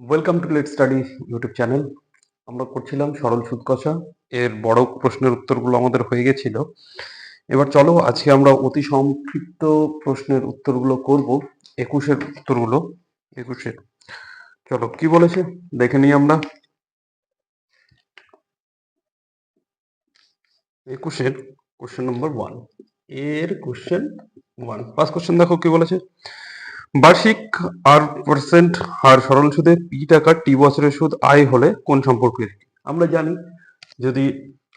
Welcome to let study YouTube channel আমরা করছিলাম সরল সুদ কষা এর বড় প্রশ্নের উত্তরগুলো আমাদের হয়ে গেছিল। এবার চলো, আজকে আমরা অতি সংক্ষিপ্ত প্রশ্নের উত্তরগুলো করব। একুশের উত্তরগুলো। একুশের। চলো, কি বলেছে? দেখে নিই আমরা। একুশের কোশ্চেন নম্বর ওয়ানের কোশ্চেন ওয়ান ফার্স্ট কোশ্চেন দেখো, কি বলেছে? বার্ষিক আর পার্সেন্ট হার সরল সুদে পি টাকা টি বছরের সুদ আয় হলে কোন সম্পর্ক আমরা জানি যদি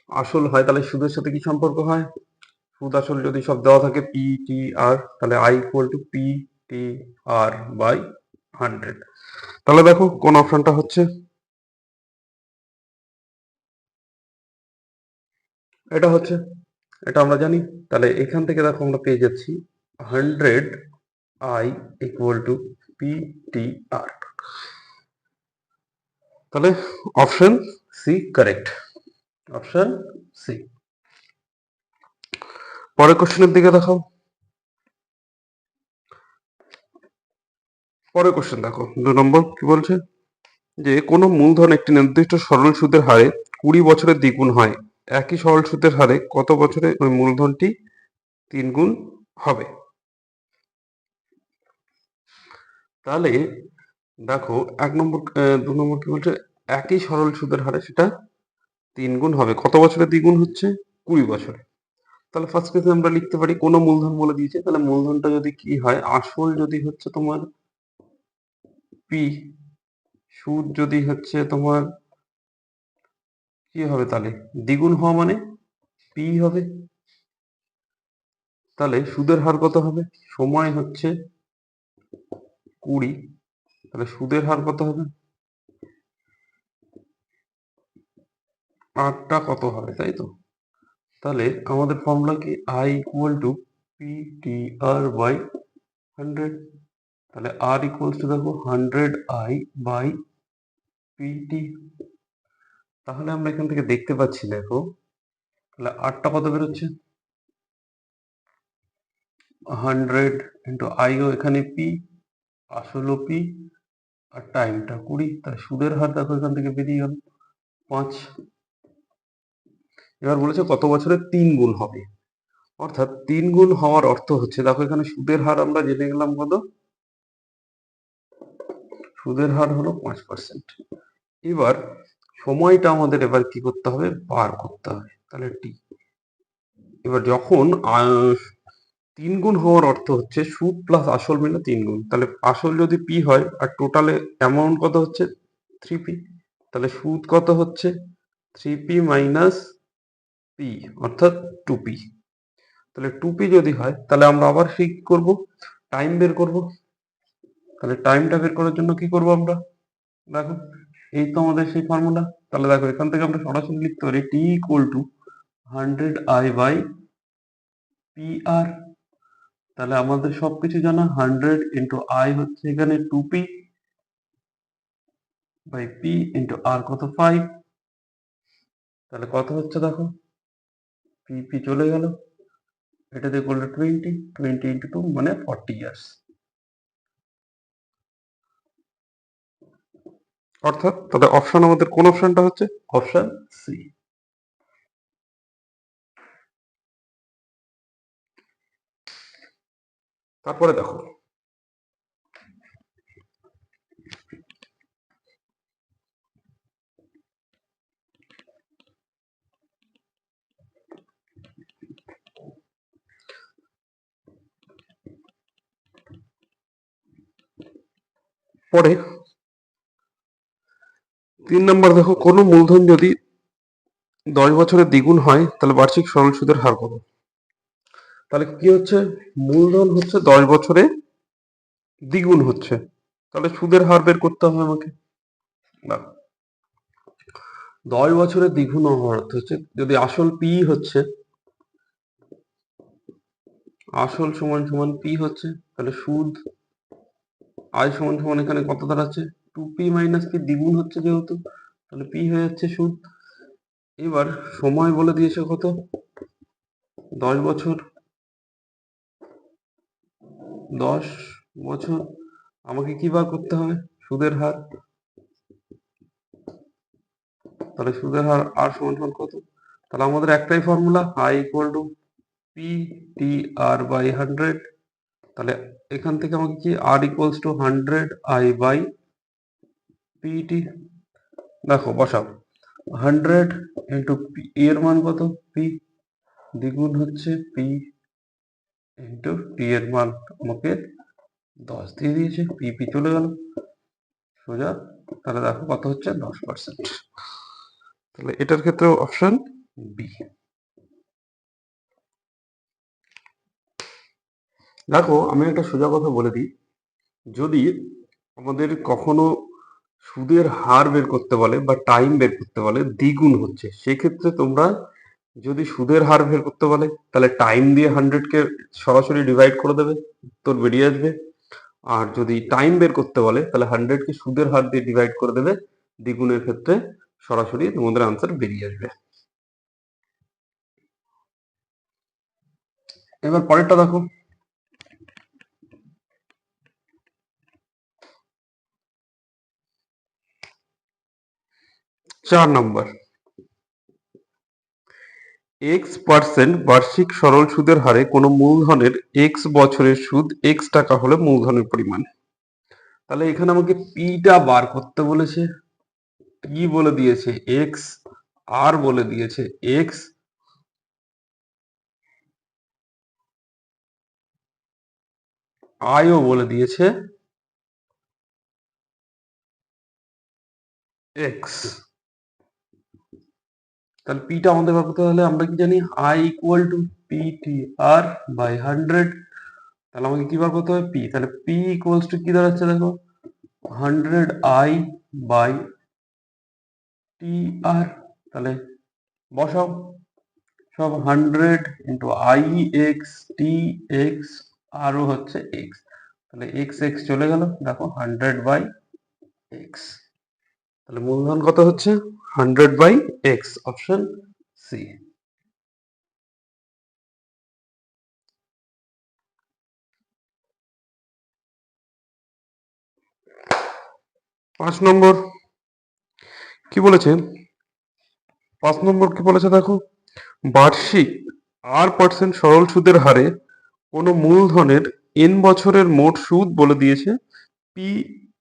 আসল হয় তাহলে সুদের সাথে কি সম্পর্ক হয়? সুদ আসল যদি সব দেওয়া থাকে পি টি আর, তাহলে I equal to P T R by hundred. তাহলে দেখো কোন অপশনটা হচ্ছে। এটা হচ্ছে, এটা আমরা জানি। তাহলে এখান থেকে দেখো আমরা পেয়ে যাচ্ছি hundred I equal to P T R তাহলে option C correct option C পরের কোশ্চেনের দিকে দেখাও। পরের কোশ্চেন দেখো, দু নম্বর কি বলছে? যে কোনো মূলধন একটি নির্দিষ্ট সরল সুদের হারে কুড়ি বছরের দ্বিগুণ হয়। একই সরল সুদের হারে কত বছরে ওই মূলধনটি তিন গুণ হবে? তাহলে দেখো এক নম্বর দু নম্বর কি বলছে? একই সরল সুদের হারে সেটা তিন গুণ হবে। কত বছরে দ্বিগুণ হচ্ছে? কুড়ি বছরে। তাহলে ফার্স্ট কেসে আমরা লিখতে পারি, কোনো মূলধন বলে দিয়েছে। তাহলে মূলধনটা যদি কি হয়? আসল যদি হচ্ছে তোমার পি সুদ যদি হচ্ছে তোমার কি হবে তাহলে? দ্বিগুণ হওয়া মানে পি হবে। তাহলে সুদের হার কত হবে? সময় হচ্ছে কুড়ি, তাহলে সুদের হার কত হবে? আটটা কত হবে, তাই তো? তাহলে আমাদের ফর্মুলা কি? I equal to P T R by hundred তাহলে আর ইকুয়ালস টু দেখো হান্ড্রেড আই বাই পিটি তাহলে আমরা এখান থেকে দেখতে পাচ্ছি, দেখো, তাহলে আটটা কত বেরোচ্ছে? হান্ড্রেড ইন্টু আইও এখানে পি আসলও পি আর টাইমটা কুড়ি। তাহলে সুদের হার দেখো এখান থেকে বেরিয়ে গেল পাঁচ। এবার বলেছে কত বছরে তিন গুণ হবে। অর্থাৎ তিন গুণ হওয়ার অর্থ হচ্ছে, দেখো এখানে সুদের হার আমরা জেনে গেলাম কত? সুদের হার হলো পাঁচ পার্সেন্ট। এবার সময়টা আমাদের এবার কি করতে হবে? বার করতে হবে। তাহলে টি। এবার যখন তিন গুণ হওয়ার অর্থ হচ্ছে সুদ প্লাস আসল মিলে তিন গুণ তাহলে আসল যদি পি হয় আর টোটালে অ্যামাউন্ট কত হচ্ছে? থ্রি পি তাহলে সুদ কত হচ্ছে? থ্রি পি মাইনাস পি অর্থাৎ টু পি তাহলে টু পি যদি হয়, তাহলে আমরা আবার সেই করব? টাইম বের করব। তাহলে টাইমটা বের করার জন্য কি করব আমরা? দেখো, এই তো আমাদের সেই ফর্মুলা তাহলে দেখো, এখান থেকে আমরা সরাসরি লিখতে পারি T equal to hundred I by P R তাহলে আমাদের সবকিছু জানা হান্ড্রেড ইন্টু আই হচ্ছে এখানে two P by P into R কত ফাইভ তাহলে কত হচ্ছে দেখো? পি পি চলে গেল। এটা দিয়ে করলে টোয়েন্টি টোয়েন্টি ইন্টু টু মানে ফর্টি ইয়ার্স অর্থাৎ তাহলে অপশন আমাদের কোন অপশনটা হচ্ছে? অপশন সি তারপরে দেখো। পরে তিন নম্বর দেখো, কোনো মূলধন যদি দশ বছরের দ্বিগুণ হয়, তাহলে বার্ষিক সরল সুদের হার কত? তাহলে কি হচ্ছে? মূলধন হচ্ছে দশ বছরে দ্বিগুণ হচ্ছে। তাহলে সুদের হার বের করতে হবে আমাকে। না দশ বছরে দ্বিগুণ হওয়ার অর্থ হচ্ছে যদি আসল পি হচ্ছে, আসল সমান সমান পি হচ্ছে, তাহলে সুদ আয় সমান সমান এখানে কত দাঁড়াচ্ছে? টু পি মাইনাস পি দ্বিগুণ হচ্ছে যেহেতু, তাহলে পি হয়ে যাচ্ছে সুদ। এবার সময় বলে দিয়েছে কত? দশ বছর দশ বছর, আমাকে কি বার করতে হবে? সুদের হার? তাহলে সুদের হার আর সমান সমান কত? তাহলে আমাদের একটাই formula I equal to P T R by hundred তাহলে এখান থেকে আমাকে কি R equals to hundred I by PT দেখো, বসাও। হান্ড্রেড ইন্টু পি এর মান কত? পি দ্বিগুণ হচ্ছে পি ইন্টু টি এর মান আমাকে দশ দিয়ে দিয়েছে পি পি চলে গেল। সোজা, তাহলে দেখো কত হচ্ছে? দশ পার্সেন্ট তাহলে এটার ক্ষেত্রে অপশন বি দেখো, আমি একটা সোজা কথা বলে দিই। যদি আমাদের কখনো সুদের হার বের করতে বলে বা টাইম বের করতে বলে দ্বিগুণ হচ্ছে, সেক্ষেত্রে তোমরা যদি সুদের হার বের করতে বলে, তাহলে টাইম দিয়ে হান্ড্রেডকে সরাসরি ডিভাইড করে দেবে, উত্তর বেরিয়ে আসবে। আর যদি টাইম বের করতে বলে, তাহলে হান্ড্রেডকে সুদের হার দিয়ে ডিভাইড করে দেবে, দ্বিগুণের ক্ষেত্রে সরাসরি তোমাদের আনসার বেরিয়ে আসবে। এবার পরেরটা দেখো। চার নম্বর। এক্স পার্সেন্ট বার্ষিক সরল সুদের হারে কোনো মূলধনের এক্স বছরের সুদ এক্স টাকা হলে মূলধনের পরিমাণ। তাহলে এখানে আমাকে পিটা বার করতে বলেছে। পি বলে দিয়েছে এক্স আর বলে দিয়েছে এক্স আইও বলে দিয়েছে এক্স তাহলে পিটা আমাদের বার করতে হলে আমরা কি জানি? I equal to P T R by hundred তাহলে আমাকে কি বার করতে হবে? পি তাহলে পি ইকুয়ালস টু কি দাঁড়াচ্ছে দেখো? Hundred I by T R তাহলে বসাও। সব hundred into I X T X আরও হচ্ছে এক্স তাহলে এক্স এক্স চলে গেল। দেখো হান্ড্রেড বাই এক্স তাহলে মূলধন কত হচ্ছে? Hundred by X option C পাঁচ নম্বর, কি বলেছে? পাঁচ নম্বর কি বলেছে দেখো? বার্ষিক আর পার্সেন্ট সরল সুদের হারে কোনো মূলধনের এন বছরের মোট সুদ বলে দিয়েছে P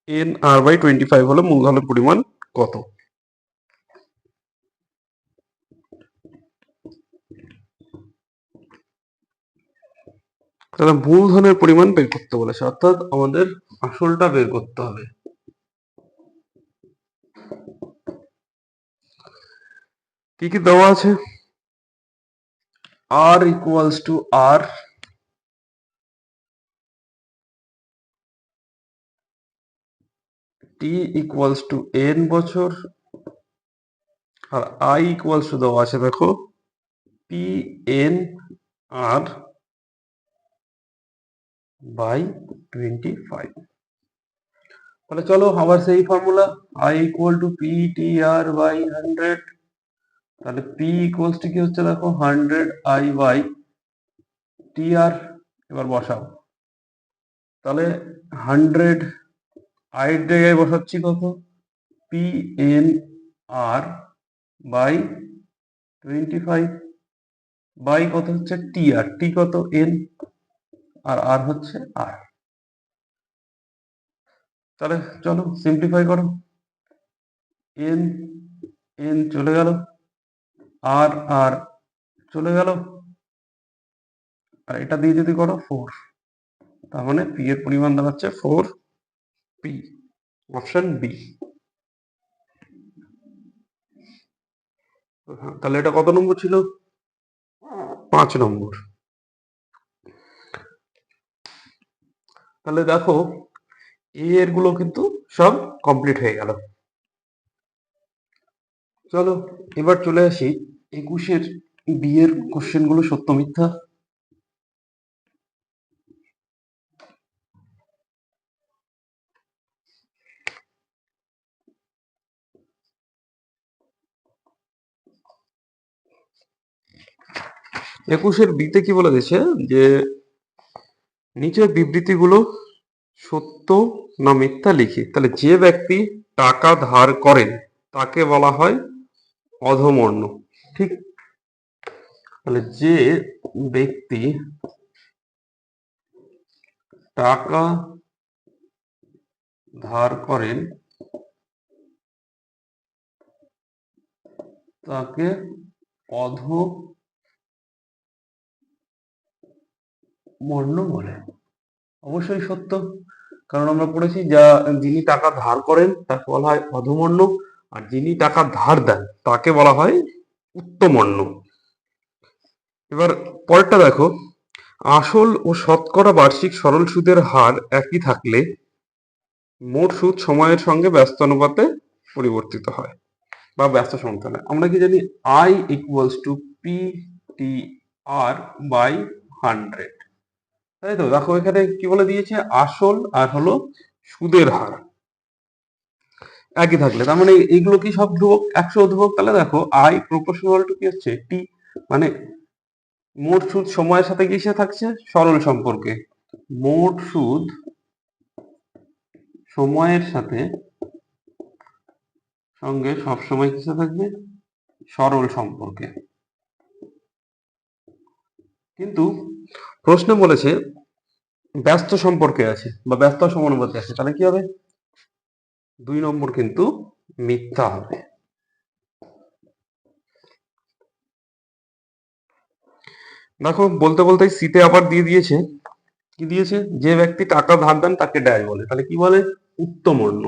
N R by twenty five হলে মূলধনের পরিমাণ কত? তাহলে মূলধনের পরিমাণ বের করতে বলেছে, অর্থাৎ আমাদের আসলটা বের করতে হবে। কি কি দেওয়া আছে? R equals to R T equals to N বছর, আর আই ইকুয়ালস টু দেওয়া আছে, দেখো P N R by twenty five তাহলে চলো আবার সেই formula I equal to P T R by hundred তাহলে পি ইকুয়ালস টু কি হচ্ছে দেখো? Hundred I by T R এবার বসাও। তাহলে হান্ড্রেড আইয়ের জায়গায় বসাচ্ছি কত? P N R by twenty five by কত হচ্ছে টি আর টি কত? এন আর আর হচ্ছে আর। তাহলে চলো সিম্পলিফাই করো। এন এন চলে গেল। আর আর চলে গেল। আর এটা দিয়ে যদি করো ফোর তার মানে পি এর পরিমাণ দাঁড়াচ্ছে ফোর পি অপশন বি তাহলে এটা কত নম্বর ছিল? পাঁচ নম্বর। তাহলে দেখো এরগুলো কিন্তু সব কমপ্লিট হয়ে গেল। চলো, এবার চলে আসি একুশের বিয়ের কোশ্চেনগুলো সত্য মিথ্যা। একুশের বিতে কি বলে দিয়েছে? যে নিচের বিবৃতিগুলো সত্য না মিথ্যা লিখি। তাহলে যে ব্যক্তি টাকা ধার করেন, তাকে বলা হয় অধমর্ণ। ঠিক? তাহলে যে ব্যক্তি টাকা ধার করেন, তাকে অধ বলে অবশ্যই সত্য। কারণ আমরা পড়েছি, যা, যিনি টাকা ধার করেন, তাকে বলা হয় অধমর্ণ, আর যিনি টাকা ধার দেন, তাকে বলা হয় উত্তমর্ণ। এবার পরেরটা দেখো। আসল ও শতকরা বার্ষিক সরল সুদের হার একই থাকলে মোট সুদ সময়ের সঙ্গে ব্যস্ত অনুপাতে পরিবর্তিত হয়, বা ব্যস্ত সমান্তরালে আমরা কি জানি I equals to P T R by hundred তাই তো? দেখো এখানে কি বলে দিয়েছে? আসল আর হলো সুদের হার। একই থাকলে। তার মানে এইগুলো কি সব ধ্রুবক? একশো ধ্রুবক? তাহলে দেখো আই প্রপোর্শনাল টু কি হচ্ছে টি মানে মোট সুদ সময়ের সাথে কিসে থাকছে? সরল সম্পর্কে। মোট সুদ সময়ের সাথে সঙ্গে সবসময় কিসে থাকবে? সরল সম্পর্কে। কিন্তু প্রশ্ন বলেছে, ব্যস্ত সম্পর্কে আছে বা ব্যস্ত সমানুপাতে আছে, তাহলে কি হবে? দুই নম্বর কিন্তু মিথ্যা হবে। দেখো, বলতে বলতে সিতে আবার দিয়ে দিয়েছে। কি দিয়েছে? যে ব্যক্তি টাকা ধার দেন তাকে ড্যাশ বলে। তাহলে কি বলে? উত্তম উত্তমর্ণ।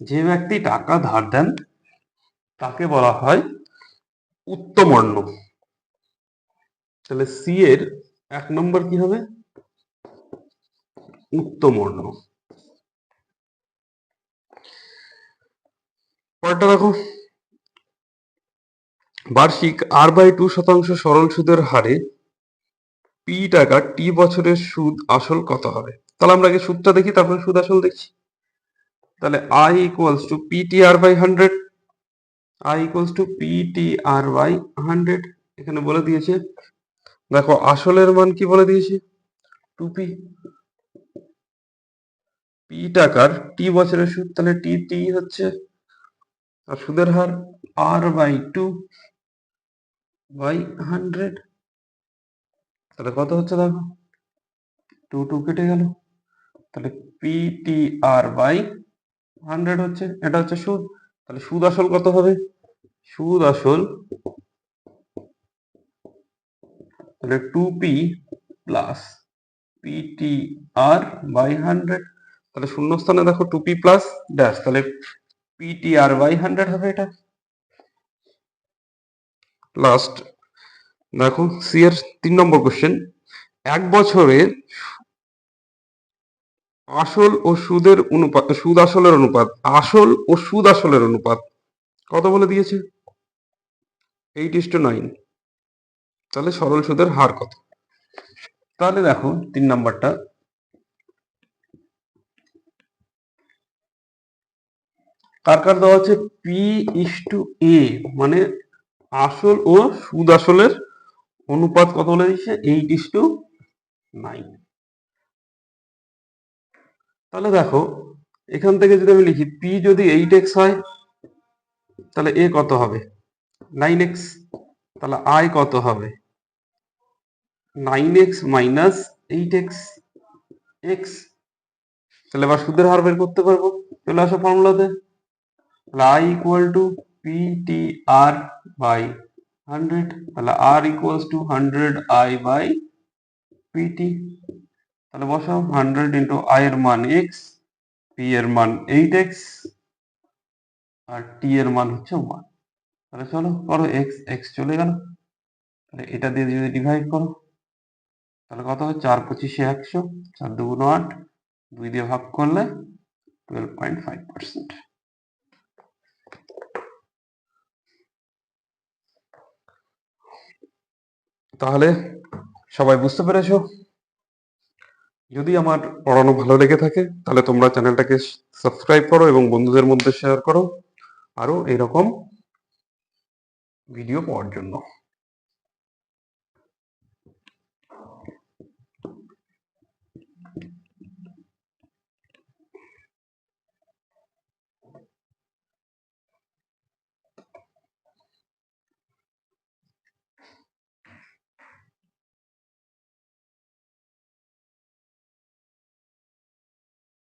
যে ব্যক্তি টাকা ধার দেন, তাকে বলা হয় উত্তমর্ণ তাহলে সি এর এক নম্বর কি হবে? উত্তমর্ণ পরেরটা দেখো। বার্ষিক আর বাই টু শতাংশ সরল সুদের হারে পি টাকা টি বছরের সুদ আসল কত হবে? তাহলে আমরা আগে সুদটা দেখি, তারপরে সুদ আসল দেখছি তাহলে I equals to P T R by hundred I equals to P T R by hundred এখানে বলে দিয়েছে। দেখো, আসলের মান কি বলে দিয়েছে? টু পি পি টাকার টি বছরের সুদ, তাহলে টি টি হচ্ছে আর সুদের হার R by two by hundred তাহলে কত হচ্ছে দেখো? টু টু কেটে গেল। তাহলে P T R by hundred হচ্ছে, এটা হচ্ছে সুদ। তাহলে সুদ আসল কত হবে? সুদ আসল তাহলে two P plus P T R by hundred তাহলে শূন্য স্থানে দেখো টু পি প্লাস ড্যাশ তাহলে P T R by hundred হবে এটা। লাস্ট দেখো সি এর তিন নম্বর কোশ্চেন এক বছরে আসল ও সুদের অনুপাত, সুদ আসলের অনুপাত, আসল ও সুদ আসলের অনুপাত। কত বলে দিয়েছে? এইট ইস টু নাইন তাহলে সরল সুদের হার কত? তাহলে দেখো, তিন নাম্বারটা। কার কার দেওয়া হচ্ছে পি ইস টু এ মানে আসল ও সুদ আসলের অনুপাত কত বলে দিচ্ছে এইট ইস টু নাইন তাহলে দেখো, এখান থেকে যদি আমি লিখি পি যদি এইট এক্স হয়, তাহলে এ কত হবে? নাইন এক্স তাহলে আই কত হবে? Nine X minus eight X X তাহলে এবার সুদের হার বের করতে পারব। চলে আসো ফর্মুলাতে তাহলে I equal to P T R by hundred তাহলে R equals to hundred I by PT তাহলে বসাও হান্ড্রেড ইন্টু আই এর মান এক্স পি এর মান এইট এক্স আর টি এর মান হচ্ছে ওয়ান তাহলে চলো, করো এক্স এক্স চলে গেল। তাহলে এটা দিয়ে যদি ডিভাইড করো, তাহলে কত হয় চার পঁচিশে একশো, চার দুগুণ আট, দুই দিয়ে ভাগ করলে টুয়েলভ পয়েন্ট ফাইভ পার্সেন্ট তাহলে সবাই বুঝতে পেরেছ? যদি আমার পড়ানো ভালো লেগে থাকে, তাহলে তোমরা চ্যানেলটাকে সাবস্ক্রাইব করো এবং বন্ধুদের মধ্যে শেয়ার করো। আরও এরকম ভিডিও পাওয়ার জন্য।